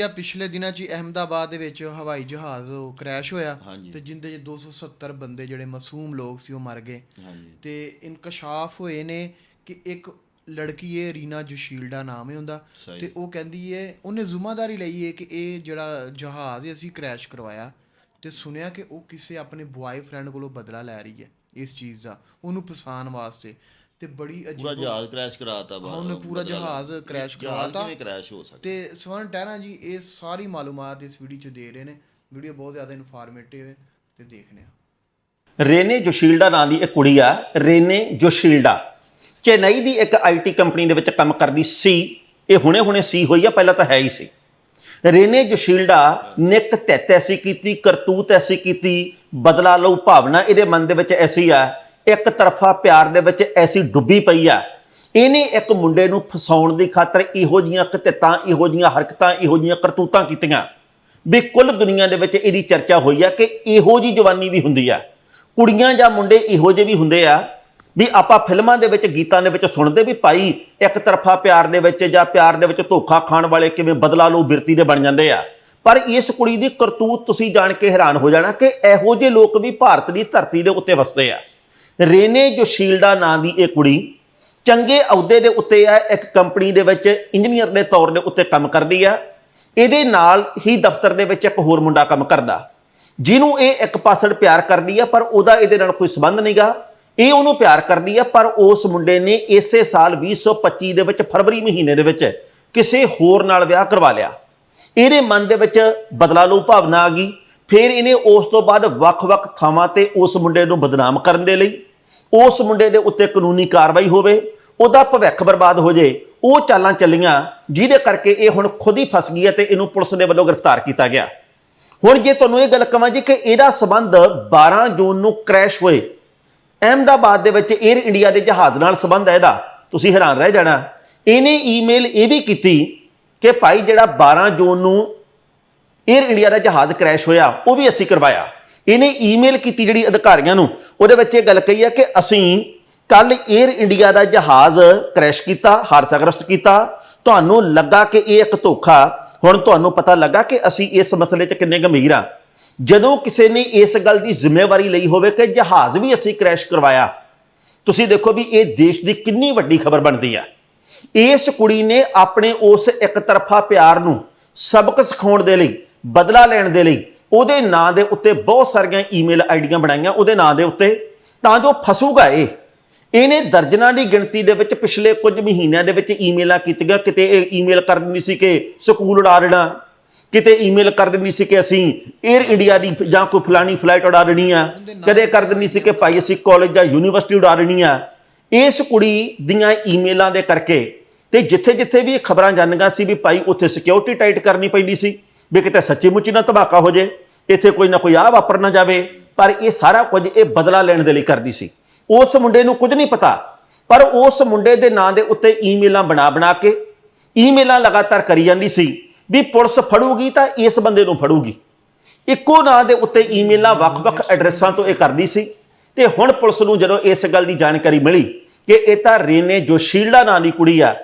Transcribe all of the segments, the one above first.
ਭਾਈ ਆ ਪਿਛਲੇ ਦਿਨਾਂ 'ਚ ਹੀ ਅਹਿਮਦਾਬਾਦ ਦੇ ਵਿੱਚ ਹਵਾਈ ਜਹਾਜ਼ ਕ੍ਰੈਸ਼ ਹੋਇਆ ਹਾਂਜੀ। ਤੇ ਜਿੰਦੇ 'ਚ 270 ਬੰਦੇ ਜਿਹੜੇ ਮਾਸੂਮ ਲੋਕ ਸੀ ਉਹ ਮਰ ਗਏ। ਹਾਂਜੀ। ਤੇ ਇਨਕਸ਼ਾਫ ਹੋਏ ਨੇ ਕਿ ਇੱਕ ਲੜਕੀ ਹੈ ਰੀਨਾ ਜੁਸ਼ੀਲਡਾ ਨਾਮ ਹੈ ਉਹਦਾ। ਸਹੀ। ਤੇ ਉਹ ਕਹਿੰਦੀ ਹੈ ਉਹਨੇ ਜ਼ਿੰਮੇਵਾਰੀ ਲਈ ਹੈ ਕਿ ਇਹ ਜਿਹੜਾ ਜਹਾਜ਼ ਹੈ ਅਸੀਂ ਕ੍ਰੈਸ਼ ਕਰਵਾਇਆ। ਤੇ ਸੁਣਿਆ ਕਿ ਉਹ ਕਿਸੇ ਆਪਣੇ ਬੁਆਏਫ੍ਰੈਂਡ ਕੋਲੋਂ ਬਦਲਾ ਲੈ ਰਹੀ ਹੈ ਇਸ ਚੀਜ਼ ਦਾ ਉਹਨੂੰ ਫਸਾਉਣ ਵਾਸਤੇ। ਤੇ ਬੜੀ ਪੂਰਾ ਅਜੀਬ ਜਹਾਜ਼ ਕ੍ਰੈਸ਼ ਕਰਾਤਾ ਹਾਂ, ਉਹਨੇ ਪੂਰਾ ਜਹਾਜ਼ ਕ੍ਰੈਸ਼ ਹੋ ਸਕਦਾ? ਤੇ ਸਵਰਨ ਟਹਿਰਾ ਜੀ ਇਹ ਸਾਰੀ ਮਾਲੂਮਾਤ ਇਸ ਵੀਡੀਓ 'ਚ ਦੇ ਰਹੇ ਨੇ। ਵੀਡੀਓ ਬਹੁਤ ਜ਼ਿਆਦਾ ਇਨਫੋਰਮੇਟਿਵ ਹੈ ਤੇ ਦੇਖਨੇ ਆ ਰੇਨੇ ਜੋਸ਼ੀਲਡਾ ਨਾਂ ਦੀ ਇੱਕ ਕੁੜੀ ਆ ਰੇਨੇ ਜੋਸ਼ੀਲਡਾ। ਚੇਨਈ ਦੀ ਇੱਕ ਆਈਟੀ ਕੰਪਨੀ ਦੇ ਵਿੱਚ ਕੰਮ ਕਰਦੀ ਸੀ। ਇਹ ਹੁਣੇ-ਹੁਣੇ ਸੀ ਹੋਈ ਆ ਪਹਿਲਾਂ ਤਾਂ ਹੈ ਹੀ ਸੀ। ਰੇਨੇ ਜੋਸ਼ੀਲਡਾ ਨਿਕ ਤੈਤ ਐਸੀ ਕੀਤੀ ਕਰਤੂਤ ਐਸੀ ਕੀਤੀ ਬਦਲਾ ਲਊ ਭਾਵਨਾ ਇਹਦੇ ਮਨ ਦੇ ਵਿੱਚ ਐਸੀ ਆ ਇੱਕ ਤਰਫਾ ਪਿਆਰ ਦੇ ਵਿੱਚ ਐਸੀ ਡੁੱਬੀ ਪਈ ਆ ਇਹਨੇ ਇੱਕ ਮੁੰਡੇ ਨੂੰ ਫਸਾਉਣ ਦੀ ਖਾਤਰ ਇਹੋ ਜੀਆਂ ਕਤਿਤਾਂ, ਇਹੋ ਜੀਆਂ ਹਰਕਤਾਂ, ਇਹੋ ਜੀਆਂ ਕਰਤੂਤਾਂ ਕੀਤੀਆਂ। ਵੀ ਕੁੱਲ ਦੁਨੀਆ ਦੇ ਵਿੱਚ ਇਹਦੀ ਚਰਚਾ ਹੋਈ ਆ ਕਿ ਇਹੋ ਜੀ ਜਵਾਨੀ ਵੀ ਹੁੰਦੀ ਆ। ਕੁੜੀਆਂ ਜਾਂ ਮੁੰਡੇ ਇਹੋ ਜਿਹੇ ਵੀ ਹੁੰਦੇ ਆ, ਵੀ ਆਪਾਂ ਫਿਲਮਾਂ ਦੇ ਵਿੱਚ, ਗੀਤਾਂ ਦੇ ਵਿੱਚ ਸੁਣਦੇ ਵੀ ਭਾਈ ਇੱਕ ਤਰਫਾ ਪਿਆਰ ਦੇ ਵਿੱਚ ਜਾਂ ਪਿਆਰ ਦੇ ਵਿੱਚ ਧੋਖਾ ਖਾਣ ਵਾਲੇ ਕਿਵੇਂ ਬਦਲਾ ਲਓ, ਬਿਰਤੀ ਦੇ ਬਣ ਜਾਂਦੇ ਆ। ਪਰ ਇਸ ਕੁੜੀ ਦੀ ਕਰਤੂਤ ਤੁਸੀਂ ਜਾਣ ਕੇ ਹੈਰਾਨ ਹੋ ਜਾਣਾ ਕਿ ਇਹੋ ਜਿਹੇ ਲੋਕ ਵੀ ਭਾਰਤ ਦੀ ਧਰਤੀ ਦੇ ਉੱਤੇ ਵਸਦੇ ਆ। ਰੇਨੇ ਜੋਸ਼ੀਲਡਾ ਨਾਂ ਦੀ ਇਹ ਕੁੜੀ ਚੰਗੇ ਅਹੁਦੇ ਦੇ ਉੱਤੇ ਹੈ, ਇੱਕ ਕੰਪਨੀ ਦੇ ਵਿੱਚ, ਇੰਜੀਨੀਅਰ ਦੇ ਤੌਰ ਦੇ ਉੱਤੇ ਕੰਮ ਕਰਦੀ ਆ। ਇਹਦੇ ਨਾਲ ਹੀ ਦਫ਼ਤਰ ਦੇ ਵਿੱਚ ਇੱਕ ਹੋਰ ਮੁੰਡਾ ਕੰਮ ਕਰਦਾ। ਜਿਹਨੂੰ ਇਹ ਇੱਕ ਪਾਸੜ ਪਿਆਰ ਕਰਦੀ ਆ, ਪਰ ਉਹਦਾ ਇਹਦੇ ਨਾਲ ਕੋਈ ਸਬੰਧ ਨਹੀਂਗਾ। ਇਹ ਉਹਨੂੰ ਪਿਆਰ ਕਰਦੀ ਆ, ਪਰ ਉਸ ਮੁੰਡੇ ਨੇ ਇਸੇ ਸਾਲ 2025 ਦੇ ਵਿੱਚ, ਫਰਵਰੀ ਮਹੀਨੇ ਦੇ ਵਿੱਚ ਕਿਸੇ ਹੋਰ ਨਾਲ ਵਿਆਹ ਕਰਵਾ ਲਿਆ। ਇਹਦੇ ਮਨ ਦੇ ਵਿੱਚ ਬਦਲਾ ਲਓ ਭਾਵਨਾ ਆ ਗਈ। ਫਿਰ ਇਹਨੇ ਉਸ ਤੋਂ ਬਾਅਦ ਵੱਖ-ਵੱਖ ਥਾਵਾਂ ਤੇ ਉਸ ਮੁੰਡੇ ਨੂੰ ਬਦਨਾਮ ਕਰਨ ਦੇ ਲਈ ਉਸ ਮੁੰਡੇ ਦੇ ਉੱਤੇ ਕਾਨੂੰਨੀ ਕਾਰਵਾਈ ਹੋਵੇ, ਉਹਦਾ ਭਵਿੱਖ ਬਰਬਾਦ ਹੋ ਜੇ, ਉਹ ਚਾਲਾਂ ਚੱਲੀਆਂ, ਜਿਹਦੇ ਕਰਕੇ ਇਹ ਹੁਣ ਖੁਦ ਹੀ ਫਸ ਗਈ ਹੈ ਤੇ ਇਹਨੂੰ ਪੁਲਿਸ ਦੇ ਵੱਲੋਂ ਗ੍ਰਿਫਤਾਰ ਕੀਤਾ ਗਿਆ। ਹੁਣ ਜੇ ਤੁਹਾਨੂੰ ਇਹ ਗੱਲ ਕਹਾਂ ਜੀ ਕਿ ਇਹਦਾ ਸਬੰਧ 12 ਜੂਨ ਨੂੰ ਕ੍ਰੈਸ਼ ਹੋਏ, ਅਹਿਮਦਾਬਾਦ ਦੇ ਵਿੱਚ 에ਅਰ ਇੰਡੀਆ ਦੇ ਜਹਾਜ਼ ਨਾਲ ਸਬੰਧ ਹੈ ਇਹਦਾ, ਤੁਸੀਂ ਹੈਰਾਨ ਰਹਿ ਜਾਣਾ। ਇਹਨੇ ਈਮੇਲ ਇਹ ਵੀ ਕੀਤੀ ਕਿ ਭਾਈ ਜਿਹੜਾ 12 ਜੂਨ ਨੂੰ 에ਅਰ ਇੰਡੀਆ ਦਾ ਜਹਾਜ਼ ਕ੍ਰੈਸ਼ ਹੋਇਆ, ਉਹ ਵੀ ਅਸੀਂ ਕਰਵਾਇਆ। ਇਹਨੇ ਈਮੇਲ ਕੀਤੀ ਜਿਹੜੀ ਅਧਿਕਾਰੀਆਂ ਨੂੰ, ਉਹਦੇ ਵਿੱਚ ਇਹ ਗੱਲ ਕਹੀ ਹੈ ਕਿ ਅਸੀਂ ਕੱਲ 에ਅਰ ਇੰਡੀਆ ਦਾ ਜਹਾਜ਼ ਕ੍ਰੈਸ਼ ਕੀਤਾ ਹਾਦਸਾਗ੍ਰਸਤ ਕੀਤਾ। ਤੁਹਾਨੂੰ ਲੱਗਾ ਕਿ ਇਹ ਇੱਕ ਧੋਖਾ, ਹੁਣ ਤੁਹਾਨੂੰ ਪਤਾ ਲੱਗਾ ਕਿ ਅਸੀਂ ਇਸ ਮਸਲੇ 'ਚ ਕਿੰਨੇ ਗੰਭੀਰ ਆ। ਜਦੋਂ ਕਿਸੇ ਨੇ ਇਸ ਗੱਲ ਦੀ ਜ਼ਿੰਮੇਵਾਰੀ ਲਈ ਹੋਵੇ ਕਿ ਜਹਾਜ਼ ਵੀ ਅਸੀਂ ਕ੍ਰੈਸ਼ ਕਰਵਾਇਆ, ਤੁਸੀਂ ਦੇਖੋ ਵੀ ਇਹ ਦੇਸ਼ ਦੀ ਕਿੰਨੀ ਵੱਡੀ ਖਬਰ ਬਣਦੀ ਆ। ਇਸ ਕੁੜੀ ਨੇ ਆਪਣੇ ਉਸ ਇੱਕ ਤਰਫਾ ਪਿਆਰ ਨੂੰ ਸਬਕ ਸਿਖਾਉਣ ਦੇ ਲਈ, ਬਦਲਾ ਲੈਣ ਦੇ ਲਈ ਉਹਦੇ ਨਾਂ ਦੇ ਉੱਤੇ ਬਹੁਤ ਸਾਰੀਆਂ ਈਮੇਲ ਆਈਡੀਆਂ ਬਣਾਈਆਂ ਉਹਦੇ ਨਾਂ ਦੇ ਉੱਤੇ। ਤਾਂ ਜੋ ਫਸੂਗਾ ਇਹ ਇਹਨੇ ਦਰਜਨਾਂ ਦੀ ਗਿਣਤੀ ਦੇ ਵਿੱਚ ਪਿਛਲੇ ਕੁਝ ਮਹੀਨਿਆਂ ਦੇ ਵਿੱਚ ਈਮੇਲਾਂ ਕੀਤੀਆਂ ਕਿਤੇ ਇਹ ਈਮੇਲ ਕਰ ਦਿੰਦੀ ਸੀ ਕਿ ਸਕੂਲ ਉਡਾ ਦੇਣਾ ਕਿਤੇ ਈਮੇਲ ਕਰ ਦਿੰਦੀ ਸੀ ਕਿ ਅਸੀਂ 에ਅਰ ਇੰਡੀਆ ਦੀ ਜਾਂ ਕੋਈ ਫਲਾਣੀ ਫਲਾਈਟ ਉਡਾ ਦੇਣੀ ਆ ਕਦੇ ਕਰ ਦਿੰਦੀ ਸੀ ਕਿ ਭਾਈ ਅਸੀਂ ਕਾਲਜ ਜਾਂ ਯੂਨੀਵਰਸਿਟੀ ਉਡਾ ਦੇਣੀ ਆ। ਇਸ ਕੁੜੀ ਦੀਆਂ ਈਮੇਲਾਂ ਦੇ ਕਰਕੇ ਤੇ ਜਿੱਥੇ ਜਿੱਥੇ ਵੀ ਇਹ ਖਬਰਾਂ ਜਾਂਦੀਆਂ ਸੀ ਵੀ ਭਾਈ ਉੱਥੇ ਸਿਕਿਉਰਿਟੀ ਟਾਈਟ ਕਰਨੀ ਪੈਂਦੀ ਸੀ। ਵੀ ਕਿਤੇ ਸੱਚੀ ਮੁੱਚੀ ਨਾ ਧਮਾਕਾ ਹੋ ਜੇ, ਇੱਥੇ ਕੋਈ ਨਾ ਕੋਈ ਆ ਵਾਪਰ ਨਾ ਜਾਵੇ, ਪਰ ਇਹ ਸਾਰਾ ਕੁਝ ਇਹ ਬਦਲਾ ਲੈਣ ਦੇ ਲਈ ਕਰਦੀ ਸੀ। ਉਸ ਮੁੰਡੇ ਨੂੰ ਕੁਝ ਨਹੀਂ ਪਤਾ, ਪਰ ਉਸ ਮੁੰਡੇ ਦੇ ਨਾਂ ਦੇ ਉੱਤੇ ਈਮੇਲਾਂ ਬਣਾ ਬਣਾ ਕੇ, ਈਮੇਲਾਂ ਲਗਾਤਾਰ ਕਰੀ ਜਾਂਦੀ ਸੀ ਵੀ ਪੁਲਿਸ ਫੜੂਗੀ ਤਾਂ ਇਸ ਬੰਦੇ ਨੂੰ ਫੜੂਗੀ। ਇੱਕੋ ਨਾਂ ਦੇ ਉੱਤੇ ਈਮੇਲਾਂ ਵੱਖ-ਵੱਖ ਐਡਰੈਸਾਂ ਤੋਂ ਇਹ ਕਰਦੀ ਸੀ ਤੇ ਹੁਣ ਪੁਲਿਸ ਨੂੰ ਜਦੋਂ ਇਸ ਗੱਲ ਦੀ ਜਾਣਕਾਰੀ ਮਿਲੀ ਕਿ ਇਹ ਤਾਂ ਰੇਨੇ ਜੋਸ਼ੀਲਾ ਨਾਂ ਦੀ ਕੁੜੀ ਆ,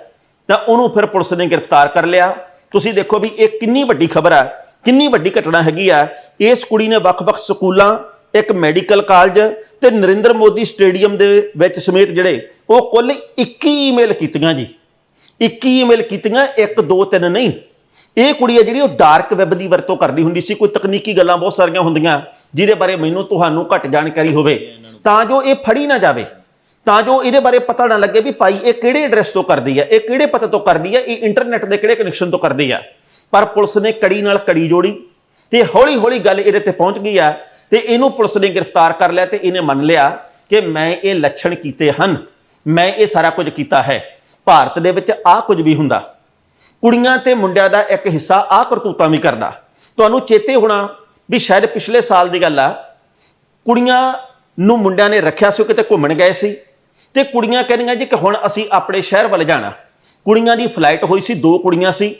ਤਾਂ ਉਹਨੂੰ ਫਿਰ ਪੁਲਿਸ ਨੇ ਗ੍ਰਿਫਤਾਰ ਕਰ ਲਿਆ। ਤੁਸੀਂ ਦੇਖੋ ਵੀ ਇਹ ਕਿੰਨੀ ਵੱਡੀ ਖਬਰ ਆ, ਕਿੰਨੀ ਵੱਡੀ ਘਟਨਾ ਹੈਗੀ ਆ। ਇਸ ਕੁੜੀ ਨੇ ਵੱਖ-ਵੱਖ ਸਕੂਲਾਂ, ਇੱਕ ਮੈਡੀਕਲ ਕਾਲਜ ਤੇ ਨਰਿੰਦਰ ਮੋਦੀ ਸਟੇਡੀਅਮ ਦੇ ਵਿੱਚ ਸਮੇਤ ਜਿਹੜੇ, ਉਹ ਕੁੱਲ 21 ਈਮੇਲ ਕੀਤੀਆਂ ਜੀ। 21 ਈਮੇਲ ਕੀਤੀਆਂ 1 2 3 ਨਹੀਂ। ਇਹ ਕੁੜੀ ਹੈ ਜਿਹੜੀ ਉਹ ਡਾਰਕ ਵੈਬ ਦੀ ਵਰਤੋਂ ਕਰਦੀ ਹੁੰਦੀ ਸੀ, ਕੋਈ ਤਕਨੀਕੀ ਗੱਲਾਂ ਬਹੁਤ ਸਾਰੀਆਂ ਹੁੰਦੀਆਂ, ਜਿਹਦੇ ਬਾਰੇ ਮੈਨੂੰ ਤੁਹਾਨੂੰ ਘੱਟ ਜਾਣਕਾਰੀ ਹੋਵੇ। ਤਾਂ ਜੋ ਇਹ ਫੜੀ ਨਾ ਜਾਵੇ। ਤਾਂ ਜੋ ਇਹਦੇ ਬਾਰੇ ਪਤਾ ਨਾ ਲੱਗੇ ਵੀ ਭਾਈ ਇਹ ਕਿਹੜੇ ਐਡਰੈਸ ਤੋਂ ਕਰਦੀ ਹੈ ਇਹ ਕਿਹੜੇ ਪਤੇ ਤੋਂ ਕਰਦੀ ਹੈ ਇਹ ਇੰਟਰਨੈਟ ਦੇ ਕਿਹੜੇ ਕਨੈਕਸ਼ਨ ਤੋਂ ਕਰਦੀ ਹੈ ਪਰ ਪੁਲਿਸ ਨੇ ਕੜੀ ਨਾਲ ਕੜੀ ਜੋੜੀ ਤੇ ਹੌਲੀ ਹੌਲੀ ਗੱਲ ਇਹਦੇ ਤੇ ਪਹੁੰਚ ਗਈ ਆ ਤੇ ਇਹਨੂੰ ਪੁਲਿਸ ਨੇ ਗ੍ਰਿਫਤਾਰ ਕਰ ਲਿਆ ਤੇ ਇਹਨੇ ਮੰਨ ਲਿਆ ਕਿ ਮੈਂ ਇਹ ਲੱਛਣ ਕੀਤੇ ਹਨ, ਮੈਂ ਇਹ ਸਾਰਾ ਕੁਝ ਕੀਤਾ ਹੈ। ਭਾਰਤ ਦੇ ਵਿੱਚ ਆਹ ਕੁਝ ਵੀ ਹੁੰਦਾ। ਕੁੜੀਆਂ ਤੇ ਮੁੰਡਿਆਂ ਦਾ ਇੱਕ ਹਿੱਸਾ ਆਹ ਕਰਤੂਤਾਂ ਵੀ ਕਰਦਾ। ਤੁਹਾਨੂੰ ਚੇਤੇ ਹੋਣਾ ਵੀ ਸ਼ਾਇਦ ਪਿਛਲੇ ਸਾਲ ਦੀ ਗੱਲ ਆ, ਕੁੜੀਆਂ ਨੂੰ ਮੁੰਡਿਆਂ ਨੇ ਰੱਖਿਆ ਸੀ, ਉਹ ਕਿਤੇ ਘੁੰਮਣ ਗਏ ਸੀ। ਤੇ ਕੁੜੀਆਂ ਕਹਿੰਦੀਆਂ ਜੀ ਕਿ ਹੁਣ ਅਸੀਂ ਆਪਣੇ ਸ਼ਹਿਰ ਵੱਲ ਜਾਣਾ। ਕੁੜੀਆਂ ਦੀ ਫਲਾਈਟ ਹੋਈ ਸੀ, ਦੋ ਕੁੜੀਆਂ ਸੀ।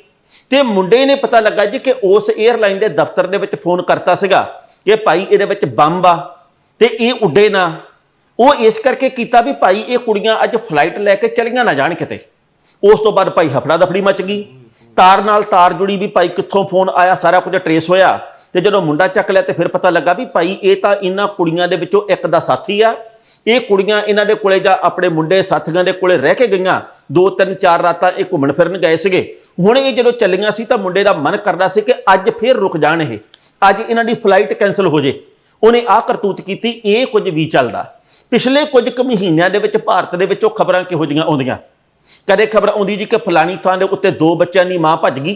ਤੇ ਮੁੰਡੇ ਨੇ ਪਤਾ ਲੱਗਾ ਜੀ ਕਿ ਉਸ 에ਅਰਲਾਈਨ ਦੇ ਦਫ਼ਤਰ ਦੇ ਵਿੱਚ ਫੋਨ ਕਰਤਾ ਸੀਗਾ ਕਿ ਭਾਈ ਇਹਦੇ ਵਿੱਚ ਬੰਬ ਆ ਤੇ ਇਹ ਉੱਡੇ ਨਾ। ਉਹ ਇਸ ਕਰਕੇ ਕੀਤਾ ਵੀ ਭਾਈ ਇਹ ਕੁੜੀਆਂ ਅੱਜ ਫਲਾਈਟ ਲੈ ਕੇ ਚਲੀਆਂ ਨਾ ਜਾਣ ਕਿਤੇ। ਉਸ ਤੋਂ ਬਾਅਦ ਭਾਈ ਹਫੜਾ ਦਫੜੀ ਮਚ ਗਈ। ਤਾਰ ਨਾਲ ਤਾਰ ਜੁੜੀ ਵੀ ਭਾਈ ਕਿੱਥੋਂ ਫੋਨ ਆਇਆ, ਸਾਰਾ ਕੁਝ ਟਰੇਸ ਹੋਇਆ। ਤੇ ਜਦੋਂ ਮੁੰਡਾ ਚੱਕ ਲਿਆ ਤੇ ਫਿਰ ਪਤਾ ਲੱਗਾ ਵੀ ਭਾਈ ਇਹ ਤਾਂ ਇਹਨਾਂ ਕੁੜੀਆਂ ਦੇ ਵਿੱਚੋਂ ਇੱਕ ਦਾ ਸਾਥੀ ਆ। ਇਹ ਕੁੜੀਆਂ ਇਹਨਾਂ ਦੇ ਕੋਲੇ ਜਾਂ ਆਪਣੇ ਮੁੰਡੇ ਸਾਥੀਆਂ ਦੇ ਕੋਲੇ ਰਹਿ ਕੇ ਗਈਆਂ, ਦੋ, ਤਿੰਨ, ਚਾਰ ਰਾਤਾਂ ਇਹ ਘੁੰਮਣ ਫਿਰਨ ਗਏ ਸੀਗੇ। ਹੁਣ ਇਹ ਜਦੋਂ ਚੱਲੀਆਂ ਸੀ ਤਾਂ ਮੁੰਡੇ ਦਾ ਮਨ ਕਰਦਾ ਸੀ ਕਿ ਅੱਜ ਫਿਰ ਰੁਕ ਜਾਣ ਇਹ। ਅੱਜ ਇਹਨਾਂ ਦੀ ਫਲਾਈਟ ਕੈਨਸਲ ਹੋ ਜੇ। ਉਹਨੇ ਆਹ ਕਰਤੂਤ ਕੀਤੀ, ਇਹ ਕੁਝ ਵੀ ਚੱਲਦਾ। ਪਿਛਲੇ ਕੁਝ ਕੁ ਮਹੀਨਿਆਂ ਦੇ ਵਿੱਚ ਭਾਰਤ ਦੇ ਵਿੱਚ ਉਹ ਖਬਰਾਂ ਕਿਹੋ ਜਿਹੀਆਂ ਆਉਂਦੀਆਂ? ਕਦੇ ਖਬਰ ਆਉਂਦੀ ਜੀ ਕਿ ਫਲਾਣੀ ਥਾਂ ਦੇ ਉੱਤੇ ਦੋ ਬੱਚਿਆਂ ਦੀ ਮਾਂ ਭੱਜ ਗਈ।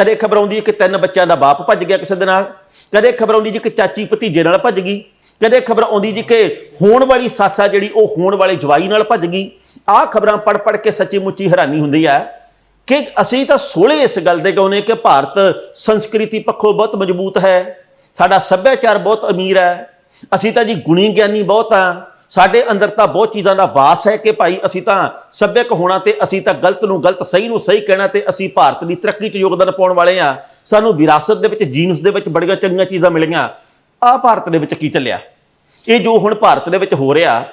ਕਦੇ ਖਬਰ ਆਉਂਦੀ ਕਿ ਤਿੰਨ ਬੱਚਿਆਂ ਦਾ ਬਾਪ ਭੱਜ ਗਿਆ ਕਿਸੇ ਦੇ ਨਾਲ। ਕਦੇ ਖਬਰ ਆਉਂਦੀ ਜੀ ਕਿ ਚਾਚੀ ਭਤੀਜੇ ਨਾਲ ਭੱਜ ਗਈ। ਕਦੇ ਖਬਰ ਆਉਂਦੀ ਜੀ ਕਿ ਹੋਣ ਵਾਲੀ ਸੱਸ ਆ ਜਿਹੜੀ ਉਹ ਹੋਣ ਵਾਲੇ ਜਵਾਈ ਨਾਲ ਭੱਜ ਗਈ। ਆਹ ਖਬਰਾਂ ਪੜ ਪੜ ਕੇ ਸੱਚੀ ਮੁੱਚੀ ਹੈਰਾਨੀ ਹੁੰਦੀ ਆ ਕਿ ਅਸੀਂ ਤਾਂ ਸੋਲੇ ਇਸ ਗੱਲ ਦੇ ਗਾਉਨੇ ਕਿ ਭਾਰਤ ਸੰਸਕ੍ਰਿਤੀ ਪੱਖੋਂ ਬਹੁਤ ਮਜ਼ਬੂਤ ਹੈ। ਸਾਡਾ ਸੱਭਿਆਚਾਰ ਬਹੁਤ ਅਮੀਰ ਹੈ। ਅਸੀਂ ਤਾਂ ਜੀ ਗੁਣੀ ਗਿਆਨੀ ਬਹੁਤ ਆ ਸਾਡੇ ਅੰਦਰ ਤਾਂ ਬਹੁਤ ਚੀਜ਼ਾਂ ਦਾ ਵਾਸ ਹੈ ਕਿ ਭਾਈ ਅਸੀਂ ਤਾਂ ਸੱਭਿਅਕ ਹੋਣਾ ਤੇ ਅਸੀਂ ਤਾਂ ਗਲਤ ਨੂੰ ਗਲਤ, ਸਹੀ ਨੂੰ ਸਹੀ ਕਹਿਣਾ ਤੇ ਅਸੀਂ ਭਾਰਤ ਦੀ ਤਰੱਕੀ 'ਚ ਯੋਗਦਾਨ ਪਾਉਣ ਵਾਲੇ ਆ ਸਾਨੂੰ ਵਿਰਾਸਤ ਦੇ ਵਿੱਚ, ਜੀਨਸ ਦੇ ਵਿੱਚ ਬੜੀਆਂ ਚੰਗੀਆਂ ਚੀਜ਼ਾਂ ਮਿਲੀਆਂ। ਆ ਭਾਰਤ ਦੇ ਵਿੱਚ ਕੀ ਚੱਲਿਆ? ਇਹ ਜੋ ਹੁਣ ਭਾਰਤ ਦੇ ਵਿੱਚ ਹੋ ਰਿਹਾ,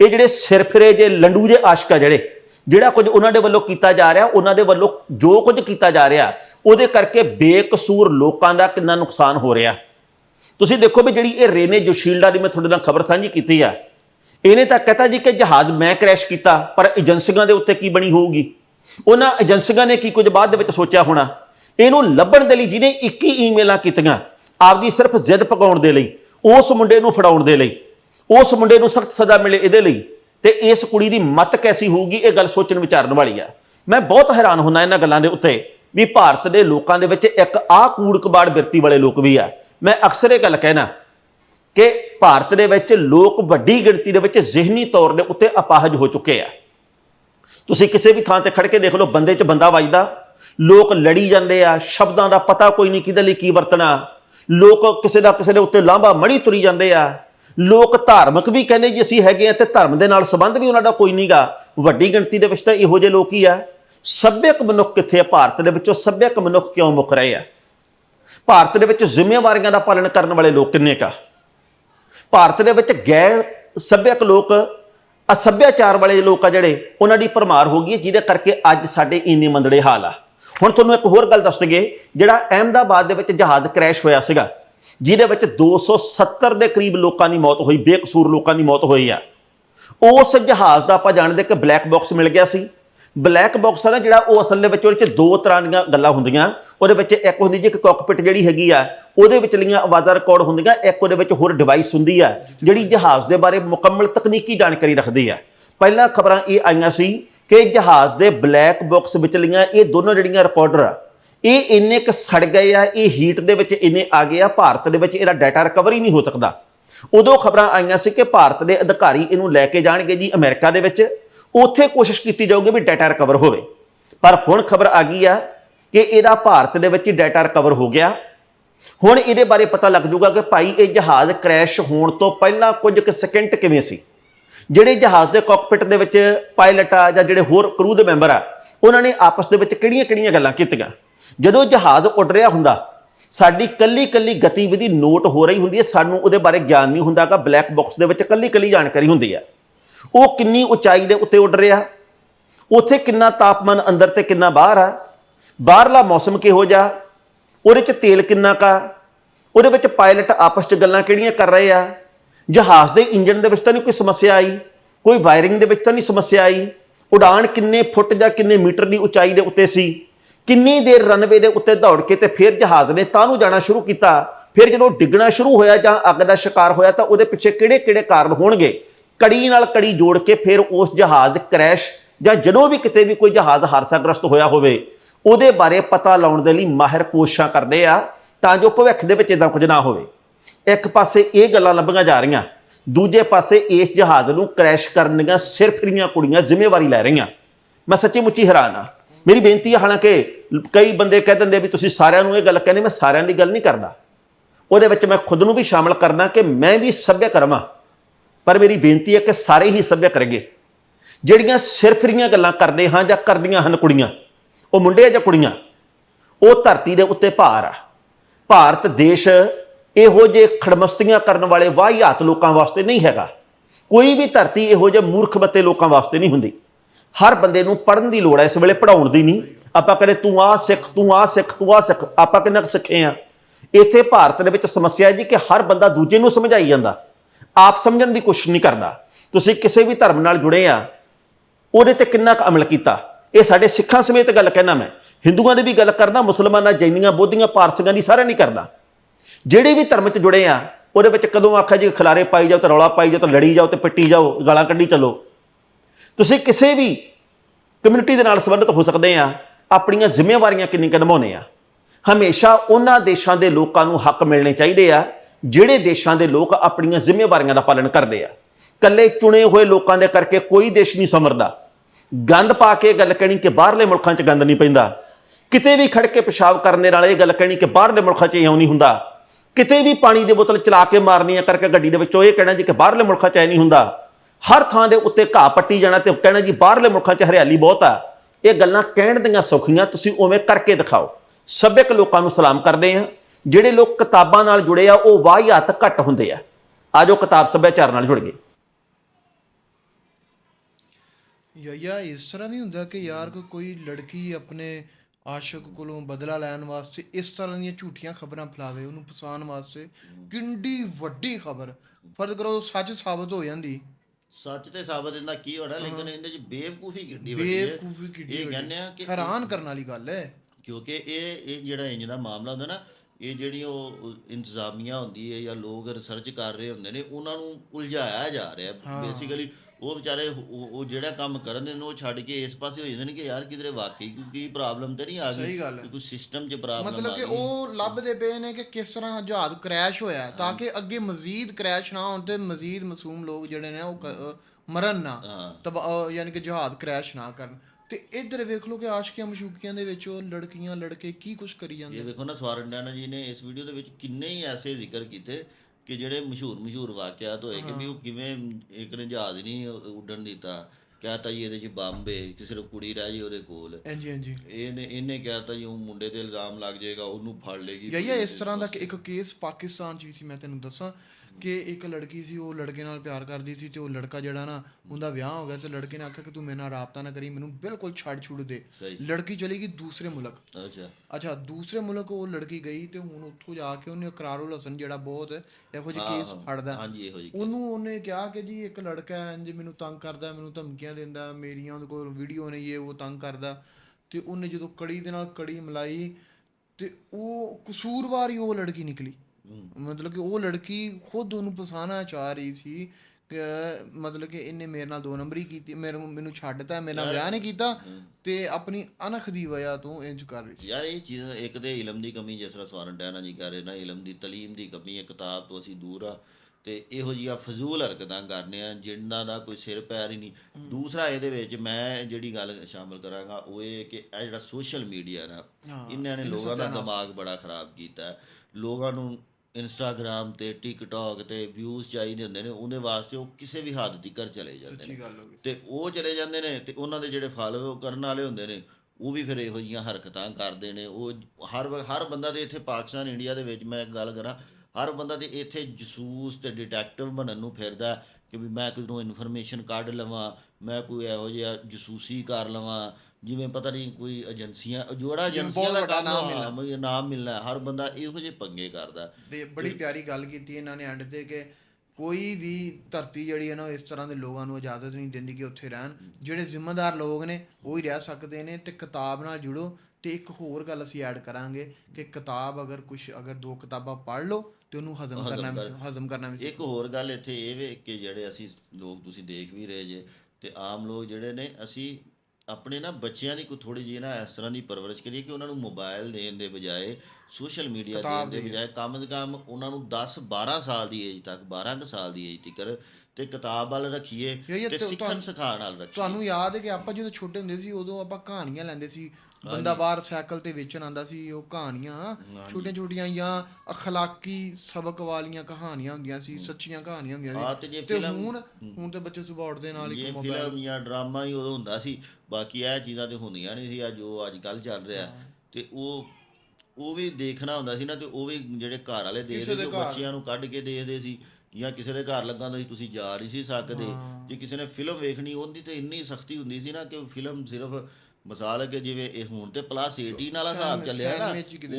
ਇਹ ਜਿਹੜੇ ਸਿਰਫਰੇ ਜੇ ਲੰਡੂ ਜੇ ਆਸ਼ਕ ਆ ਜਿਹੜੇ, ਜਿਹੜਾ ਕੁਝ ਉਹਨਾਂ ਦੇ ਵੱਲੋਂ ਕੀਤਾ ਜਾ ਰਿਹਾ, ਉਹਨਾਂ ਦੇ ਵੱਲੋਂ ਜੋ ਕੁਝ ਕੀਤਾ ਜਾ ਰਿਹਾ, ਉਹਦੇ ਕਰਕੇ ਬੇਕਸੂਰ ਲੋਕਾਂ ਦਾ ਕਿੰਨਾ ਨੁਕਸਾਨ ਹੋ ਰਿਹਾ। ਤੁਸੀਂ ਦੇਖੋ ਵੀ ਜਿਹੜੀ ਇਹ ਰੇਨੇ ਜੋਸ਼ੀਲਡਾ ਦੀ ਮੈਂ ਤੁਹਾਡੇ ਨਾਲ ਖਬਰ ਸਾਂਝੀ ਕੀਤੀ ਆ, ਇਹਨੇ ਤਾਂ ਕਹਤਾ ਜੀ ਕਿ ਜਹਾਜ਼ ਮੈਂ ਕ੍ਰੈਸ਼ ਕੀਤਾ, ਪਰ ਏਜੰਸੀਆਂ ਦੇ ਉੱਤੇ ਕੀ ਬਣੀ ਹੋਊਗੀ? ਉਹਨਾਂ ਏਜੰਸੀਆਂ ਨੇ ਕੀ ਕੁਝ ਬਾਅਦ ਦੇ ਵਿੱਚ ਸੋਚਿਆ ਹੋਣਾ? ਇਹਨੂੰ ਲੱਭਣ ਦੇ ਲਈ ਜਿਹਨੇ 21 ਈਮੇਲਾਂ ਕੀਤੀਆਂ ਆਪਦੀ ਸਿਰਫ ਜ਼ਿੱਦ ਪਕਾਉਣ ਦੇ ਲਈ, ਉਸ ਮੁੰਡੇ ਨੂੰ ਫੜਾਉਣ ਦੇ ਲਈ, ਉਸ ਮੁੰਡੇ ਨੂੰ ਸਖਤ ਸਜ਼ਾ ਮਿਲੇ ਇਹਦੇ ਲਈ, ਤੇ ਇਸ ਕੁੜੀ ਦੀ ਮਤ ਕੈਸੀ ਹੋਊਗੀ, ਇਹ ਗੱਲ ਸੋਚਣ ਵਿਚਾਰਨ ਵਾਲੀ ਆ। ਮੈਂ ਬਹੁਤ ਹੈਰਾਨ ਹੁੰਦਾ ਇਹਨਾਂ ਗੱਲਾਂ ਦੇ ਉੱਤੇ ਵੀ ਭਾਰਤ ਦੇ ਲੋਕਾਂ ਦੇ ਵਿੱਚ ਇੱਕ ਆ ਕੂੜ ਕਬਾੜ ਬਿਰਤੀ ਵਾਲੇ ਲੋਕ ਵੀ ਆ। ਮੈਂ ਅਕਸਰ ਇਹ ਗੱਲ ਕਹਿਣਾ ਕਿ ਭਾਰਤ ਦੇ ਵਿੱਚ ਲੋਕ ਵੱਡੀ ਗਿਣਤੀ ਦੇ ਵਿੱਚ ਜ਼ਿਹਨੀ ਤੌਰ ਦੇ ਉੱਤੇ ਅਪਾਹਜ ਹੋ ਚੁੱਕੇ ਆ। ਤੁਸੀਂ ਕਿਸੇ ਵੀ ਥਾਂ ਤੇ ਖੜ ਕੇ ਦੇਖ ਲਓ, ਬੰਦੇ 'ਚ ਬੰਦਾ ਵੱਜਦਾ, ਲੋਕ ਲੜੀ ਜਾਂਦੇ ਆ, ਸ਼ਬਦਾਂ ਦਾ ਪਤਾ ਕੋਈ ਨਹੀਂ ਕਿਹਦੇ ਲਈ ਕੀ ਵਰਤਣਾ। ਲੋਕ ਕਿਸੇ ਦਾ ਕਿਸੇ ਦੇ ਉੱਤੇ ਲਾਂਭਾ ਮੜੀ ਤੁਰੀ ਜਾਂਦੇ ਆ। ਲੋਕ ਧਾਰਮਿਕ ਵੀ ਕਹਿੰਦੇ ਜੀ ਅਸੀਂ ਹੈਗੇ ਆ ਤੇ ਧਰਮ ਦੇ ਨਾਲ ਸੰਬੰਧ ਵੀ ਉਹਨਾਂ ਦਾ ਕੋਈ ਨਹੀਂਗਾ ਵੱਡੀ ਗਿਣਤੀ ਦੇ ਵਿੱਚ ਤਾਂ ਇਹੋ ਜਿਹੇ ਲੋਕ ਹੀ ਆ। ਸੱਭਿਅਕ ਮਨੁੱਖ ਕਿੱਥੇ ਆ? ਭਾਰਤ ਦੇ ਵਿੱਚੋਂ ਸੱਭਿਅਕ ਮਨੁੱਖ ਕਿਉਂ ਮੁੱਕ ਰਹੇ ਆ? ਭਾਰਤ ਦੇ ਵਿੱਚ ਜ਼ਿੰਮੇਵਾਰੀਆਂ ਦਾ ਪਾਲਣ ਕਰਨ ਵਾਲੇ ਲੋਕ ਕਿੰਨੇ ਕਾ ਭਾਰਤ ਦੇ ਵਿੱਚ ਗੈਰ ਸੱਭਿਅਕ ਲੋਕ ਅਸੱਭਿਆਚਾਰ ਵਾਲੇ ਲੋਕ ਆ ਜਿਹੜੇ ਉਹਨਾਂ ਦੀ ਭਰਮਾਰ ਹੋ ਗਈ ਹੈ, ਜਿਹਦੇ ਕਰਕੇ ਅੱਜ ਸਾਡੇ ਇੰਨੇ ਮੰਦੜੇ ਹਾਲ ਆ। ਹੁਣ ਤੁਹਾਨੂੰ ਇੱਕ ਹੋਰ ਗੱਲ ਦੱਸ ਦਈਏ, ਜਿਹੜਾ ਅਹਿਮਦਾਬਾਦ ਦੇ ਵਿੱਚ ਜਹਾਜ਼ ਕ੍ਰੈਸ਼ ਹੋਇਆ ਸੀਗਾ, ਜਿਹਦੇ ਵਿੱਚ 270 ਦੇ ਕਰੀਬ ਲੋਕਾਂ ਦੀ ਮੌਤ ਹੋਈ, ਬੇਕਸੂਰ ਲੋਕਾਂ ਦੀ ਮੌਤ ਹੋਈ ਆ। ਉਸ ਜਹਾਜ਼ ਦਾ ਆਪਾਂ ਜਾਣਦੇ ਕਿ ਬਲੈਕ ਬਾਕਸ ਮਿਲ ਗਿਆ ਸੀ। ਬਲੈਕ ਬਾਕਸ ਆ ਨਾ, ਜਿਹੜਾ ਉਹ ਅਸਲ ਦੇ ਵਿੱਚ ਉਹਦੇ ਚ ਦੋ ਤਰ੍ਹਾਂ ਦੀਆਂ ਗੱਲਾਂ ਹੁੰਦੀਆਂ। ਉਹਦੇ ਵਿੱਚ ਇੱਕ ਹੁੰਦੀ ਜੀ ਇੱਕ ਕਾਕਪਿਟ ਜਿਹੜੀ ਹੈਗੀ ਆ, ਉਹਦੇ ਵਿੱਚ ਵਿਚਲੀਆਂ ਆਵਾਜ਼ਾਂ ਰਿਕਾਰਡ ਹੁੰਦੀਆਂ, ਇੱਕ ਉਹਦੇ ਵਿੱਚ ਹੋਰ ਡਿਵਾਈਸ ਹੁੰਦੀ ਆ, ਜਿਹੜੀ ਜਹਾਜ਼ ਦੇ ਬਾਰੇ ਮੁਕੰਮਲ ਤਕਨੀਕੀ ਜਾਣਕਾਰੀ ਰੱਖਦੀ ਆ। ਪਹਿਲਾਂ ਖਬਰਾਂ ਇਹ ਆਈਆਂ ਸੀ ਕਿ ਜਹਾਜ਼ ਦੇ ਬਲੈਕ ਬਾਕਸ ਵਿਚਲੀਆਂ ਇਹ ਦੋਨੋਂ ਜਿਹੜੀਆਂ ਰਿਕਾਰਡਰ ਆ, ਇਹ ਇੰਨੇ ਕ ਸੜ ਗਏ ਆ, ਇਹ ਹੀਟ ਦੇ ਵਿੱਚ ਇੰਨੇ ਆ ਗਏ ਆ, ਭਾਰਤ ਦੇ ਵਿੱਚ ਇਹਦਾ ਡਾਟਾ ਰਿਕਵਰ ਹੀ ਨਹੀਂ ਹੋ ਸਕਦਾ। ਉਦੋਂ ਖਬਰਾਂ ਆਈਆਂ ਸੀ ਕਿ ਭਾਰਤ ਦੇ ਅਧਿਕਾਰੀ ਇਹਨੂੰ ਲੈ ਕੇ ਜਾਣਗੇ ਜੀ ਅਮਰੀਕਾ ਦੇ ਵਿੱਚ, ਉੱਥੇ ਕੋਸ਼ਿਸ਼ ਕੀਤੀ ਜਾਊਗੀ ਵੀ ਡਾਟਾ ਰਿਕਵਰ ਹੋਵੇ। ਪਰ ਹੁਣ ਖਬਰ ਆ ਗਈ ਆ ਕਿ ਇਹਦਾ ਭਾਰਤ ਦੇ ਵਿੱਚ ਹੀ ਡਾਟਾ ਰਿਕਵਰ ਹੋ ਗਿਆ। ਹੁਣ ਇਹਦੇ ਬਾਰੇ ਪਤਾ ਲੱਗ ਜਾਊਗਾ ਕਿ ਭਾਈ ਇਹ ਜਹਾਜ਼ ਕ੍ਰੈਸ਼ ਹੋਣ ਤੋਂ ਪਹਿਲਾਂ ਕੁਝ ਕੁ ਸਕਿੰਟ ਕਿਵੇਂ ਸੀ। ਜਿਹੜੇ ਜਹਾਜ਼ ਦੇ ਕਾਕਪਿਟ ਦੇ ਵਿੱਚ ਪਾਇਲਟ ਆ ਜਾਂ ਜਿਹੜੇ ਹੋਰ ਕਰੂ ਦੇ ਮੈਂਬਰ ਆ, ਉਹਨਾਂ ਨੇ ਆਪਸ ਦੇ ਵਿੱਚ ਕਿਹੜੀਆਂ-ਕਿਹੜੀਆਂ ਗੱਲਾਂ ਕੀਤੀਆਂ? ਜਦੋਂ ਜਹਾਜ਼ ਉੱਡ ਰਿਹਾ ਹੁੰਦਾ, ਸਾਡੀ ਕੱਲੀ-ਕੱਲੀ ਗਤੀਵਿਧੀ ਨੋਟ ਹੋ ਰਹੀ ਹੁੰਦੀ ਹੈ, ਸਾਨੂੰ ਉਹਦੇ ਬਾਰੇ ਗਿਆਨ ਨਹੀਂ ਹੁੰਦਾਗਾ ਬਲੈਕ ਬਾਕਸ ਦੇ ਵਿੱਚ ਕੱਲੀ-ਕੱਲੀ ਜਾਣਕਾਰੀ ਹੁੰਦੀ ਆ ਉਹ ਕਿੰਨੀ ਉਚਾਈ ਦੇ ਉੱਤੇ ਉੱਡ ਰਿਹਾ? ਉੱਥੇ ਕਿੰਨਾ ਤਾਪਮਾਨ ਅੰਦਰ ਤੇ ਕਿੰਨਾ ਬਾਹਰ ਆ? ਬਾਹਰਲਾ ਮੌਸਮ ਕਿਹੋ ਜਿਹਾ? ਉਹਦੇ 'ਚ ਤੇਲ ਕਿੰਨਾ ਕਾ ਉਹਦੇ ਵਿੱਚ ਪਾਇਲਟ ਆਪਸ 'ਚ ਗੱਲਾਂ ਕਿਹੜੀਆਂ ਕਰ ਰਹੇ ਆ? ਜਹਾਜ਼ ਦੇ ਇੰਜਨ ਦੇ ਵਿੱਚ ਤਾਂ ਨਹੀਂ ਕੋਈ ਸਮੱਸਿਆ ਆਈ, ਕੋਈ ਵਾਇਰਿੰਗ ਦੇ ਵਿੱਚ ਤਾਂ ਨਹੀਂ ਸਮੱਸਿਆ ਆਈ। ਉਡਾਨ ਕਿੰਨੇ ਫੁੱਟ ਜਾਂ ਕਿੰਨੇ ਮੀਟਰ ਦੀ ਉਚਾਈ ਦੇ ਉੱਤੇ ਸੀ, ਕਿੰਨੀ ਦੇਰ ਰਨਵੇ ਦੇ ਉੱਤੇ ਦੌੜ ਕੇ ਤੇ ਫਿਰ ਜਹਾਜ਼ ਨੇ ਤਾਂ ਨੂੰ ਜਾਣਾ ਸ਼ੁਰੂ ਕੀਤਾ, ਫਿਰ ਜਦੋਂ ਡਿੱਗਣਾ ਸ਼ੁਰੂ ਹੋਇਆ ਜਾਂ ਅੱਗ ਦਾ ਸ਼ਿਕਾਰ ਹੋਇਆ ਤਾਂ ਉਹਦੇ ਪਿੱਛੇ ਕਿਹੜੇ-ਕਿਹੜੇ ਕਾਰਨ ਹੋਣਗੇ? ਕੜੀ ਨਾਲ ਕੜੀ ਜੋੜ ਕੇ ਫਿਰ ਉਸ ਜਹਾਜ਼ ਕ੍ਰੈਸ਼ ਜਾਂ ਜਦੋਂ ਵੀ ਕਿਤੇ ਵੀ ਕੋਈ ਜਹਾਜ਼ ਹਾਦਸਾਗ੍ਰਸਤ ਹੋਇਆ ਹੋਵੇ, ਉਹਦੇ ਬਾਰੇ ਪਤਾ ਲਾਉਣ ਦੇ ਲਈ ਮਾਹਿਰ ਕੋਸ਼ਿਸ਼ਾਂ ਕਰਦੇ ਆ ਤਾਂ ਜੋ ਭਵਿੱਖ ਦੇ ਵਿੱਚ ਇਦਾਂ ਕੁਝ ਨਾ ਹੋਵੇ। ਇੱਕ ਪਾਸੇ ਇਹ ਗੱਲਾਂ ਲੱਭੀਆਂ ਜਾ ਰਹੀਆਂ, ਦੂਜੇ ਪਾਸੇ ਇਸ ਜਹਾਜ਼ ਨੂੰ ਕ੍ਰੈਸ਼ ਕਰਨ ਦੀਆਂ ਸਿਰਫ ਰੀਆਂ ਕੁੜੀਆਂ ਜ਼ਿੰਮੇਵਾਰੀ ਲੈ ਰਹੀਆਂ। ਮੈਂ ਸੱਚੀ ਮੁੱਚੀ ਹੈਰਾਨ ਆ ਮੇਰੀ ਬੇਨਤੀ ਹੈ ਹਾਲਾਂਕਿ ਕਈ ਬੰਦੇ ਕਹਿ ਦਿੰਦੇ ਵੀ ਤੁਸੀਂ ਸਾਰਿਆਂ ਨੂੰ ਇਹ ਗੱਲ ਕਹਿੰਦੇ, ਮੈਂ ਸਾਰਿਆਂ ਦੀ ਗੱਲ ਨਹੀਂ ਕਰਦਾ। ਉਹਦੇ ਵਿੱਚ ਮੈਂ ਖੁਦ ਨੂੰ ਵੀ ਸ਼ਾਮਲ ਕਰਨਾ ਕਿ ਮੈਂ ਵੀ ਸੱਭਿਆ ਕਰਮਾ ਪਰ ਮੇਰੀ ਬੇਨਤੀ ਹੈ ਕਿ ਸਾਰੇ ਹੀ ਸੱਭਿਆ ਕਰਗੇ ਜਿਹੜੀਆਂ ਸਿਰਫ ਰੀਆਂ ਗੱਲਾਂ ਕਰਦੇ ਹਾਂ ਜਾਂ ਕਰਦੀਆਂ ਹਨ ਕੁੜੀਆਂ, ਉਹ ਮੁੰਡੇ ਜਾਂ ਕੁੜੀਆਂ, ਉਹ ਧਰਤੀ ਦੇ ਉੱਤੇ ਭਾਰ ਆ। ਭਾਰਤ ਦੇਸ਼ ਇਹੋ ਜੇ ਖੜਮਸਤੀਆਂ ਕਰਨ ਵਾਲੇ ਵਾਹਿਆਤ ਲੋਕਾਂ ਵਾਸਤੇ ਨਹੀਂ ਹੈਗਾ। ਕੋਈ ਵੀ ਧਰਤੀ ਇਹੋ ਜਿਹੇ ਮੂਰਖ ਬੱਤੇ ਲੋਕਾਂ ਵਾਸਤੇ ਨਹੀਂ ਹੁੰਦੀ। ਹਰ ਬੰਦੇ ਨੂੰ ਪੜਨ ਦੀ ਲੋੜ ਹੈ, ਇਸ ਵੇਲੇ ਪੜਾਉਣ ਦੀ ਨਹੀਂ। ਆਪਾਂ ਕਹਿੰਦੇ ਤੂੰ ਆ ਸਿੱਖ, ਤੂੰ ਆ ਸਿੱਖ, ਤੂੰ ਆ ਸਿੱਖ, ਆਪਾਂ ਕਿੰਨਾ ਕੁ ਸਿੱਖੇ ਆ ਇੱਥੇ ਭਾਰਤ ਦੇ ਵਿੱਚ ਸਮੱਸਿਆ ਜੀ ਕਿ ਹਰ ਬੰਦਾ ਦੂਜੇ ਨੂੰ ਸਮਝਾਈ ਜਾਂਦਾ। ਆਪ ਸਮਝਣ ਦੀ ਕੋਸ਼ਿਸ਼ ਨਹੀਂ ਕਰਦਾ। ਤੁਸੀਂ ਕਿਸੇ ਵੀ ਧਰਮ ਨਾਲ ਜੁੜੇ ਆ ਉਹਦੇ ਤੇ ਕਿੰਨਾ ਕੁ ਅਮਲ ਕੀਤਾ? ਇਹ ਸਾਡੇ ਸਿੱਖਾਂ ਸਮੇਤ ਗੱਲ ਕਹਿਣਾ ਮੈਂ। ਹਿੰਦੂਆਂ ਦੀ ਵੀ ਗੱਲ ਕਰਨਾ ਮੁਸਲਮਾਨਾਂ, ਜੈਨੀਆਂ, ਬੋਧੀਆਂ, ਪਾਰਸੀਆਂ ਦੀ ਸਾਰਿਆਂ ਨਹੀਂ ਕਰਦਾ। ਜਿਹੜੇ ਵੀ ਧਰਮ 'ਚ ਜੁੜੇ ਆ, ਉਹਦੇ ਵਿੱਚ ਕਦੋਂ ਆਖਿਆ ਜੀ ਖਿਲਾਰੇ ਪਾਈ ਜਾਓ ਤੇ ਰੌਲਾ ਪਾਈ ਜਾਓ ਤੇ ਲੜੀ ਜਾਓ ਤੇ ਪਿੱਟੀ ਜਾਓ, ਗਾਲਾਂ ਕੱਢੀ ਚੱਲੋ। ਤੁਸੀਂ ਕਿਸੇ ਵੀ ਕਮਿਊਨਿਟੀ ਦੇ ਨਾਲ ਸੰਬੰਧਿਤ ਹੋ ਸਕਦੇ ਆ, ਆਪਣੀਆਂ ਜ਼ਿੰਮੇਵਾਰੀਆਂ ਕਿੰਨੀ ਕੁ ਨਿਭਾਉਣੇ ਆ। ਹਮੇਸ਼ਾ ਉਹਨਾਂ ਦੇਸ਼ਾਂ ਦੇ ਲੋਕਾਂ ਨੂੰ ਹੱਕ ਮਿਲਣੇ ਚਾਹੀਦੇ ਆ, ਜਿਹੜੇ ਦੇਸ਼ਾਂ ਦੇ ਲੋਕ ਆਪਣੀਆਂ ਜ਼ਿੰਮੇਵਾਰੀਆਂ ਦਾ ਪਾਲਣ ਕਰਦੇ ਆ। ਕੱਲੇ ਚੁਣੇ ਹੋਏ ਲੋਕਾਂ ਦੇ ਕਰਕੇ ਕੋਈ ਦੇਸ਼ ਨਹੀਂ ਸਮਰਦਾ ਗੰਦ ਪਾ ਕੇ ਗੱਲ ਕਹਿਣੀ ਕਿ ਬਾਹਰਲੇ ਮੁਲਕਾਂ 'ਚ ਗੰਦ ਨਹੀਂ ਪੈਂਦਾ। ਕਿਤੇ ਵੀ ਖੜ ਕੇ ਪਿਸ਼ਾਬ ਕਰਨ ਦੇ ਨਾਲ ਇਹ ਗੱਲ ਕਹਿਣੀ ਕਿ ਬਾਹਰਲੇ ਮੁਲਕਾਂ 'ਚ ਇਉਂ ਨਹੀਂ ਹੁੰਦਾ। ਕਿਤੇ ਵੀ ਪਾਣੀ ਦੀ ਬੋਤਲ ਚਲਾ ਕੇ ਮਾਰਨੀ ਹੈ ਕਰਕੇ ਗੱਡੀ ਦੇ ਵਿੱਚੋਂ, ਇਹ ਕਹਿਣਾ ਜੀ ਕਿ ਬਾਹਰਲੇ ਮੁਲਕਾਂ 'ਚ ਐ ਨਹੀਂ ਹੁੰਦਾ। ਹਰ ਥਾਂ ਦੇ ਉੱਤੇ ਘਾਹ ਪੱਟੀ ਜਾਣਾ ਤੇ ਕਹਿਣਾ ਜੀ ਬਾਹਰਲੇ ਮੁਲਕਾਂ 'ਚ ਹਰਿਆਲੀ ਬਹੁਤ ਆ। ਇਹ ਗੱਲਾਂ ਕਹਿਣ ਦੀਆਂ ਸੌਖੀਆਂ, ਤੁਸੀਂ ਉਵੇਂ ਕਰਕੇ ਦਿਖਾਓ। ਸਭਿਅਕ ਲੋਕਾਂ ਨੂੰ ਸਲਾਮ ਕਰਦੇ ਆ ਜਿਹੜੇ ਲੋਕ ਕਿਤਾਬਾਂ ਨਾਲ ਜੁੜੇ ਆ, ਉਹ ਵਾਹਿਯਾਤ ਘੱਟ ਹੁੰਦੇ ਆ। ਆਜੋ ਕਿਤਾਬ ਸੱਭਿਆਚਾਰ ਨਾਲ ਜੁੜ ਗਏ ਯਾ ਇਸ ਤਰ੍ਹਾਂ ਵੀ ਹੁੰਦਾ ਕਿ ਯਾਰ ਕੋਈ ਲੜਕੀ ਆਪਣੇ ਆਸ਼ਿਕ ਕੋਲੋਂ ਬਦਲਾ ਲੈਣ ਵਾਸਤੇ ਇਸ ਤਰ੍ਹਾਂ ਦੀਆਂ ਝੂਠੀਆਂ ਖਬਰਾਂ ਫੈਲਾਵੇ ਉਹਨੂੰ ਫਸਾਉਣ ਵਾਸਤੇ ਕਿੰਡੀ ਵੱਡੀ ਖਬਰ। ਫਰਜ਼ ਕਰੋ ਸੱਚ ਸਾਬਤ ਹੋ ਜਾਂਦੀ। ਸੱਚ ਤੇ ਸਾਬਤ ਇਹਦਾ ਕੀ ਹੋਣਾ ਲੇਕਿਨ ਇਹਦੇ ਚ ਬੇਵਕੂਫੀ ਕਿੱਡੀ ਵੱਡੀ ਹੈ। ਬੇਵਕੂਫੀ ਕਿੱਡੀ ਇਹ। ਕਹਿੰਦੇ ਆ ਕਿ ਹੈਰਾਨ ਕਰਨ ਵਾਲੀ ਗੱਲ ਹੈ। ਕਿਉਂਕਿ ਇਹ ਇਹ ਜਿਹੜਾ ਇੰਜ ਦਾ ਮਾਮਲਾ ਹੁੰਦਾ ਨਾ ਇਹ ਜਿਹੜੀ ਉਹ ਇੰਤਜ਼ਾਮੀਆਂ ਹੁੰਦੀ ਹੈ ਜਾਂ ਲੋਕ ਰਿਸਰਚ ਕਰ ਰਹੇ ਹੁੰਦੇ ਨੇ ਉਹਨਾਂ ਨੂੰ ਉਲਝਾਇਆ ਜਾ ਰਿਹਾ ਬੇਸਿਕਲੀ ਉਹ ਵਿਚਾਰੇ ਉਹ ਉਹ ਜਿਹੜਾ ਕੰਮ ਕਰਨ ਦੇ ਨੇ ਉਹ ਛੱਡ ਕੇ ਇਸ ਪਾਸੇ ਹੋ ਜਾਂਦੇ ਨੇ ਕਿ ਯਾਰ ਕਿਧਰੇ ਵਾਕਈ ਕੋਈ ਕੀ ਪ੍ਰੋਬਲਮ ਤੇ ਨਹੀਂ ਆ ਗਈ? ਸਹੀ ਗੱਲ ਹੈ। ਕਿ ਕੋਈ ਸਿਸਟਮ 'ਚ ਪ੍ਰੋਬਲਮ ਮਤਲਬ ਕਿ ਉਹ ਲੱਭਦੇ ਪਏ ਨੇ ਕਿ ਕਿਸ ਤਰ੍ਹਾਂ ਜਹਾਜ਼ ਕ੍ਰੈਸ਼ ਹੋਇਆ ਹੈ, ਤਾਂ ਕਿ ਅੱਗੇ ਮਜ਼ੀਦ ਕ੍ਰੈਸ਼ ਨਾ ਹੋਣ ਤੇ ਮਜ਼ੀਦ ਮਾਸੂਮ ਲੋਕ ਜਿਹੜੇ ਨੇ ਉਹ ਕ- ਅ, ਮਰਨ ਨਾ ਹਾਂ। ਤਬ ਅ, ਯਾਨੀ ਕਿ ਜਹਾਜ਼ ਕ੍ਰੈਸ਼ ਨਾ ਕਰਨ। ਤੇ ਇੱਧਰ ਵੇਖ ਲਓ ਕਿ ਆਸ਼ਕੀਆਂ ਮਸ਼ੂਕੀਆਂ ਦੇ ਵਿੱਚ ਉਹ ਲੜਕੀਆਂ ਲੜਕੇ ਕੀ ਕੁਝ ਕਰੀ ਜਾਂਦੇ ਇਹ ਵੇਖੋ ਨਾ ਸਵਾਰੰਡਿਆਨਾ ਜੀ ਨੇ ਇਸ ਵੀਡੀਓ ਦੇ ਵਿੱਚ ਕਿੰਨੇ ਹੀ ਐਸੇ ਜ਼ਿਕਰ ਕੀਤੇ ਕਿ ਜਿਹੜੇ ਮਸ਼ਹੂਰ ਮਸ਼ਹੂਰ ਵਾਕਿਆਤ ਹੋਏ ਕਿ ਵੀ ਉਹ ਕਿਵੇਂ ਇੱਕ ਨੇ ਜਹਾਜ਼ ਨਹੀਂ ਉੱਡਣ ਦਿੱਤਾ ਕਹਤਾ ਜੀ ਇਹਦੇ 'ਚ ਬੰਬ ਕਿਸੇ ਨੂੰ ਕੁੜੀ ਰਹਿ ਜੀ ਉਹਦੇ ਕੋਲ। ਹਾਂਜੀ ਹਾਂਜੀ। ਇਹਨੇ ਇਹਨੇ ਕਹਿਤਾ ਜੀ ਉਹ ਮੁੰਡੇ ਤੇ ਇਲਜ਼ਾਮ ਲੱਗ ਜਾਏਗਾ ਉਹਨੂੰ ਫੜ ਲੇਗੀ ਯਾ ਇਸ ਤਰ੍ਹਾਂ ਦਾ ਇੱਕ ਕੇਸ ਪਾਕਿਸਤਾਨ 'ਚ ਸੀ ਮੈਂ ਤੈਨੂੰ ਦੱਸਾਂ। ਕਿ ਇੱਕ ਲੜਕੀ ਸੀ ਉਹ ਲੜਕੇ ਨਾਲ ਪਿਆਰ ਕਰਦੀ ਸੀ ਤੇ ਉਹ ਲੜਕਾ ਜਿਹੜਾ ਨਾ ਉਹਦਾ ਵਿਆਹ ਹੋ ਗਿਆ ਤੇ ਲੜਕੇ ਨੇ ਆਖਿਆ ਕਿ ਤੂੰ ਮੇਰੇ ਨਾਲ ਰਾਬਤਾ ਨਾ ਕਰੀ ਮੈਨੂੰ ਬਿਲਕੁਲ ਛੱਡ ਛੁੱਡ ਦੇ। ਲੜਕੀ ਚਲੀ ਗਈ ਦੂਸਰੇ ਮੁਲਕ। ਅੱਛਾ। ਅੱਛਾ ਦੂਸਰੇ ਮੁਲਕ ਉਹ ਲੜਕੀ ਗਈ ਤੇ ਹੁਣ ਉੱਥੋਂ ਜਾ ਕੇ ਉਹਨੇ ਇਕਰਾਰੁਲ ਹਸਨ ਜਿਹੜਾ ਬਹੁਤ ਇਹੋ ਜਿਹੇ ਕੇਸ ਫੜਦਾ। ਹਾਂਜੀ ਇਹੋ ਜੀ ਉਹਨੂੰ ਉਹਨੇ ਕਿਹਾ ਕਿ ਜੀ ਇੱਕ ਲੜਕਾ ਹੈ ਇੰਜ ਮੈਨੂੰ ਤੰਗ ਕਰਦਾ ਮੈਨੂੰ ਧਮਕੀਆਂ ਦਿੰਦਾ ਮੇਰੀਆਂ ਉਹਦੇ ਕੋਲ ਵੀਡੀਓ ਨੇ ਇਹ ਉਹ ਤੰਗ ਕਰਦਾ। ਤੇ ਉਹਨੇ ਜਦੋਂ ਕੜੀ ਦੇ ਨਾਲ ਕੜੀ ਮਿਲਾਈ ਤੇ ਉਹ ਕਸੂਰਵਾਰ ਹੀ ਉਹ ਲੜਕੀ ਨਿਕਲੀ। ਮਤਲਬ ਕਿ ਉਹ ਲੜਕੀ ਖੁਦ ਉਹਨੂੰ ਫਸਾਣਾ ਚਾਹ ਰਹੀ ਸੀ ਕਿ ਮਤਲਬ ਕਿ ਇਹਨੇ ਮੇਰੇ ਨਾਲ ਦੋ ਨੰਬਰੀ ਕੀਤੀ ਮੈਨੂੰ ਮੈਨੂੰ ਛੱਡਤਾ ਮੇਰੇ ਨਾਲ ਵਿਆਹ ਨਹੀਂ ਕੀਤਾ ਤੇ ਆਪਣੀ ਅਣਖ ਦੀ ਵਜ੍ਹਾ ਤੋਂ ਇੰਜ ਕਰ ਰਹੀ ਸੀ। ਯਾਰ ਇਹ ਚੀਜ਼ ਇੱਕ ਤੇ ਇਲਮ ਦੀ ਕਮੀ ਜਿਸ ਤਰ੍ਹਾਂ ਸਵਾਰੰਟਾਨਾ ਜੀ ਕਰ ਰਹੇ ਨਾ ਇਲਮ ਦੀ ਤਾਲੀਮ ਦੀ ਕਮੀ ਹੈ ਕਿਤਾਬ ਤੋਂ ਅਸੀਂ ਦੂਰ ਆ ਤੇ ਇਹੋ ਜਿਹੀਆਂ ਫਜ਼ੂਲ ਹਰਕਤਾਂ ਕਰਨੇ ਆ ਜਿਨ੍ਹਾਂ ਦਾ ਕੋਈ ਸਿਰ ਪੈਰ ਹੀ ਨਹੀਂ। ਦੂਸਰਾ ਇਹਦੇ ਵਿੱਚ ਮੈਂ ਜਿਹੜੀ ਗੱਲ ਸ਼ਾਮਲ ਕਰਾਂਗਾ ਉਹ ਇਹ ਕਿ ਇਹ ਜਿਹੜਾ ਸੋਸ਼ਲ ਮੀਡੀਆ ਨਾ ਇਹਨਾਂ ਨੇ ਲੋਕਾਂ ਦਾ ਦਿਮਾਗ ਬੜਾ ਖਰਾਬ ਕੀਤਾ। ਲੋਕਾਂ ਨੂੰ ਇੰਸਟਾਗ੍ਰam ਤੇ ਟਿਕਟੌਕ ਤੇ ਵਿਊਜ਼ ਚਾਹੀਦੇ ਹੁੰਦੇ ਨੇ ਉਹਦੇ ਵਾਸਤੇ ਉਹ ਕਿਸੇ ਵੀ ਹੱਦ ਤੱਕ ਚਲੇ ਜਾਂਦੇ ਨੇ। ਤੇ ਉਹ ਚਲੇ ਜਾਂਦੇ ਨੇ ਤੇ ਉਹਨਾਂ ਦੇ ਜਿਹੜੇ ਫਾਲੋਅਰ ਕਰਨ ਵਾਲੇ ਹੁੰਦੇ ਨੇ ਉਹ ਵੀ ਫਿਰ ਇਹੋ ਜਿਹੀਆਂ ਹਰਕਤਾਂ ਕਰਦੇ ਨੇ। ਉਹ ਹਰ ਹਰ ਬੰਦਾ ਤੇ ਇੱਥੇ ਪਾਕਿਸਤਾਨ ਇੰਡੀਆ ਦੇ ਵਿੱਚ ਮੈਂ ਇੱਕ ਗੱਲ ਕਰਾਂ ਹਰ ਬੰਦਾ ਤੇ ਇੱਥੇ ਜਸੂਸ ਤੇ ਡਿਟੈਕਟਿਵ ਬਣਨ ਨੂੰ ਫਿਰਦਾ ਕਿ ਵੀ ਮੈਂ ਕਿਧਰੋਂ ਇਨਫੋਰਮੇਸ਼ਨ ਕੱਢ ਲਵਾਂ ਮੈਂ ਕੋਈ ਇਹੋ ਜਿਹਾ ਜਸੂਸੀ ਕਰ ਲਵਾਂ ਜਿਵੇਂ ਪਤਾ ਨਹੀਂ ਕੋਈ ਏਜੰਸੀਆਂ ਜਿਹੜਾ ਏਜੰਸੀਆਂ ਦਾ ਕੰਮ ਨਾਮ ਹਾਂ, ਮੈਨੂੰ ਨਾਮ ਮਿਲਣਾ। ਹਰ ਬੰਦਾ ਇਹੋ ਜਿਹੇ ਪੰਗੇ ਕਰਦਾ ਤੇ ਬੜੀ ਪਿਆਰੀ ਗੱਲ ਕੀਤੀ ਇਹਨਾਂ ਨੇ ਐਂਡ ਤੇ ਕਿ ਕੋਈ ਵੀ ਧਰਤੀ ਜਿਹੜੀ ਹੈ ਨਾ ਇਸ ਤਰ੍ਹਾਂ ਦੇ ਲੋਕਾਂ ਨੂੰ ਇਜਾਜ਼ਤ ਨਹੀਂ ਦਿੰਦੀ ਕਿ ਉੱਥੇ ਰਹਿਣ ਜਿਹੜੇ ਜ਼ਿੰਮੇਦਾਰ ਲੋਕ ਨੇ ਉਹ ਹੀ ਰਹਿ ਸਕਦੇ ਨੇ ਤੇ ਕਿਤਾਬ ਨਾਲ ਜੁੜੋ ਤੇ ਇੱਕ ਹੋਰ ਗੱਲ ਅਸੀਂ ਐਡ ਕਰਾਂਗੇ ਕਿ ਕਿਤਾਬ ਅਗਰ ਕੁਝ ਅਗਰ ਦੋ ਕਿਤਾਬਾਂ ਪੜ੍ਹ ਲਓ ਤੇ ਉਹਨੂੰ ਹਜ਼ਮ ਕਰਨਾ ਵੀ ਹਜ਼ਮ ਕਰਨਾ ਵੀ ਇੱਕ ਹੋਰ ਗੱਲ ਇੱਥੇ ਇਹ ਵੇ ਕਿ ਜਿਹੜੇ ਅਸੀਂ ਲੋਕ ਤੁਸੀਂ ਦੇਖ ਵੀ ਰਹੇ ਜੇ ਤੇ ਆਮ ਲੋਕ ਜਿਹੜੇ ਨੇ ਅਸੀਂ ਆਪਣੇ ਨਾ ਬੱਚਿਆਂ ਦੀ ਕੋਈ ਥੋੜੀ ਜਿਹੀ ਨਾ ਇਸ ਤਰ੍ਹਾਂ ਦੀ ਪਰਵਰਿਸ਼ ਕਰੀਏ ਕਿ ਉਹਨਾਂ ਨੂੰ ਮੋਬਾਈਲ ਦੇਣ ਦੇ ਬਜਾਏ ਸੋਸ਼ਲ ਮੀਡੀਆ ਦੇਣ ਦੇ ਬਜਾਏ ਕਮ ਸੇ ਕਮ ਉਹਨਾਂ ਨੂੰ 10 12 ਸਾਲ ਦੀ ਏਜ ਤੱਕ 12 ਕੁ ਸਾਲ ਦੀ ਏਜ ਤੱਕ ਤੇ ਕਿਤਾਬ ਵੱਲ ਰੱਖੀਏ ਤੇ ਸਿੱਖਣ ਸਿਖਾਉਣ ਨਾਲ ਰੱਖੀਏ। ਤੁਹਾਨੂੰ ਯਾਦ ਹੈ ਕਿ ਆਪਾਂ ਜਦੋਂ ਛੋਟੇ ਹੁੰਦੇ ਸੀ ਉਦੋਂ ਆਪਾਂ ਕਹਾਣੀਆਂ ਲੈਂਦੇ ਸੀ ਬੰਦਾ ਬਾਹਰ ਸਾਈਕਲ ਤੇ ਵੇਚਣ ਆਂਦਾ ਸੀ ਉਹ ਕਹਾਣੀਆਂ ਛੋਟੀਆਂ ਛੋਟੀਆਂ ਜਾਂ ਅਖਲਾਕੀ ਸਬਕ ਵਾਲੀਆਂ ਕਹਾਣੀਆਂ ਹੁੰਦੀਆਂ ਸੀ ਸੱਚੀਆਂ ਕਹਾਣੀਆਂ ਹੁੰਦੀਆਂ ਹਾਂ, ਜੇ ਸੀ ਤੇ ਹੁਣ ਹੁਣ ਤੇ ਬੱਚੇ ਸੁਬਾਹ ਉੱਠਦੇ ਨਾਲ ਇੱਕ ਮੋਬਾਈਲ ਫਿਲਮ ਜਾਂ ਡਰਾਮਾ ਹੀ ਉਦੋਂ ਹੁੰਦਾ ਸੀ ਬਾਕੀ ਇਹ ਚੀਜ਼ਾਂ ਤੇ ਹੁੰਦੀਆਂ ਨਹੀਂ ਸੀ ਆ ਜੋ ਅੱਜ ਕੱਲ ਚੱਲ ਰਿਹਾ। ਤੇ ਉਹ ਉਹ ਵੀ ਦੇਖਣਾ ਹੁੰਦਾ ਸੀ ਨਾ ਤੇ ਉਹ ਵੀ ਜਿਹੜੇ ਘਰ ਵਾਲੇ ਦੇਖਦੇ ਦੇ ਘਰ। ਬੱਚਿਆਂ ਨੂੰ ਕੱਢ ਕੇ ਦੇਖਦੇ ਸੀ ਜਾਂ ਕਿਸੇ ਦੇ ਘਰ ਲੱਗਾ ਹੁੰਦਾ ਸੀ ਤੁਸੀਂ ਜਾ ਨਹੀਂ ਸੀ ਸਕਦੇ। ਜੇ ਕਿਸੇ ਨੇ ਫਿਲਮ ਵੇਖਣੀ ਉਹਦੀ ਤੇ ਇੰਨੀ ਸਖਤੀ ਹੁੰਦੀ ਸੀ ਨਾ ਕਿ ਫਿਲਮ ਸਿਰਫ ਮਿਸਾਲ ਹੈ ਕਿ ਜਿਵੇਂ ਇਹ ਹੁਣ ਤੇ ਪਲੱਸ 18 ਵਾਲਾ ਹਿਸਾਬ ਚੱਲਿਆ ਨਾ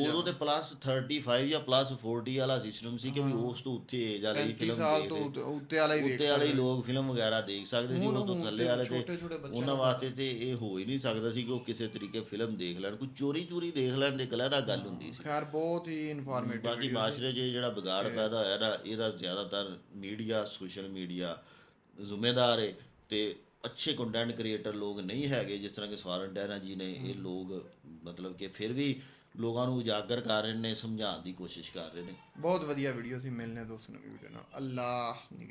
ਉਦੋਂ ਤੇ ਪਲੱਸ 35 ਜਾਂ ਪਲੱਸ 40 ਵਾਲਾ ਸਿਸਟਮ ਸੀ ਕਿ ਵੀ ਉਸ ਤੋਂ ਉੱਤੇ ਏਜ ਵਾਲੇ ਹੀ 35 ਫਿਲਮ ਸਾਲ ਤੋਂ ਦੇਖਦੇ ਉੱਤੇ- ਵਾਲਾ ਹੀ ਉੱਤੇ ਵਾਲੇ ਲੋਕ ਫਿਲਮ ਵਗੈਰਾ ਦੇਖ ਸਕਦੇ ਸੀ ਉਹ ਤੋਂ ਥੱਲੇ ਵਾਲੇ ਤੇ ਉਹਨਾਂ ਵਾਸਤੇ ਤੇ ਇਹ ਹੋ ਹੀ ਨਹੀਂ ਸਕਦਾ ਸੀ ਕਿ ਉਹ ਕਿਸੇ ਤਰੀਕੇ ਫਿਲਮ ਦੇਖ ਲੈਣ। ਕੋਈ ਚੋਰੀ ਚੋਰੀ ਦੇਖ ਲੈਣ ਦੇ ਕਲਾ ਦਾ ਗੱਲ ਹੁੰਦੀ ਸੀ। ਖੈਰ ਬਹੁਤ ਹੀ ਇਨਫੋਰਮੇਟਿਵ ਬਾਕੀ ਮਾਸ਼ਰੇ ਇਹ ਜਿਹੜਾ ਵਿਗਾੜ ਪੈਦਾ ਹੋਇਆ ਨਾ ਇਹਦਾ ਜ਼ਿਆਦਾਤਰ ਮੀਡੀਆ ਸੋਸ਼ਲ ਮੀਡੀਆ ਜ਼ਿੰਮੇਦਾਰ ਹੈ ਤੇ ਅੱਛੇ ਕੰਟੈਂਟ ਕ੍ਰੀਏਟਰ ਲੋਕ ਨਹੀਂ ਹੈਗੇ, ਜਿਸ ਤਰ੍ਹਾਂ ਕਿ ਸਵਾਰਨ ਡੈਨਾ ਜੀ ਨੇ, ਇਹ ਲੋਕ ਮਤਲਬ ਕਿ ਫਿਰ ਵੀ ਲੋਕਾਂ ਨੂੰ ਉਜਾਗਰ ਕਰ ਰਹੇ ਨੇ, ਸਮਝਾਉਣ ਦੀ ਕੋਸ਼ਿਸ਼ ਕਰ ਰਹੇ ਨੇ। ਬਹੁਤ ਵਧੀਆ ਵੀਡੀਓ ਸੀ, ਮਿਲਨੇ ਦੋਸਤ ਨਵੀਂ ਵੀਡੀਓ ਨਾਲ। ਅੱਲਾਹ